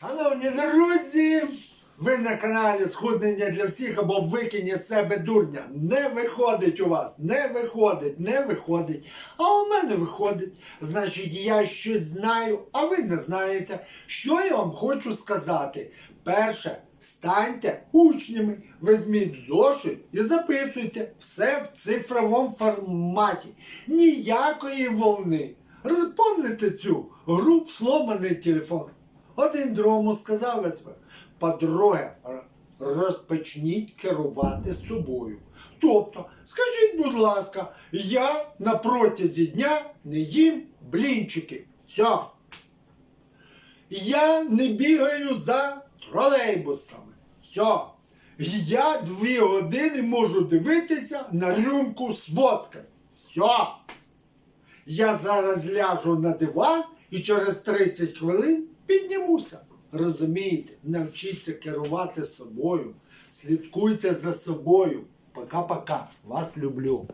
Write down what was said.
Шановні друзі, ви на каналі Схуднення для всіх або викинь з себе дурня. Не виходить у вас, не виходить, не виходить. А у мене виходить. Значить, я щось знаю, а ви не знаєте. Що я вам хочу сказати? Перше, станьте учнями, візьміть зошит і записуйте все в цифровому форматі. Ніякої волни. Розпомните цю гру в сломаний телефон. Один другому сказав СВ. По-друге, розпочніть керувати собою. Тобто, скажіть, будь ласка, я на протязі дня не їм блінчики. Все. Я не бігаю за тролейбусами. Все. Я дві години можу дивитися на рюмку з водкою. Все. Я зараз ляжу на диван і через 30 хвилин піднімуся. Розумієте, навчіться керувати собою, слідкуйте за собою. Пока-пока. Вас люблю.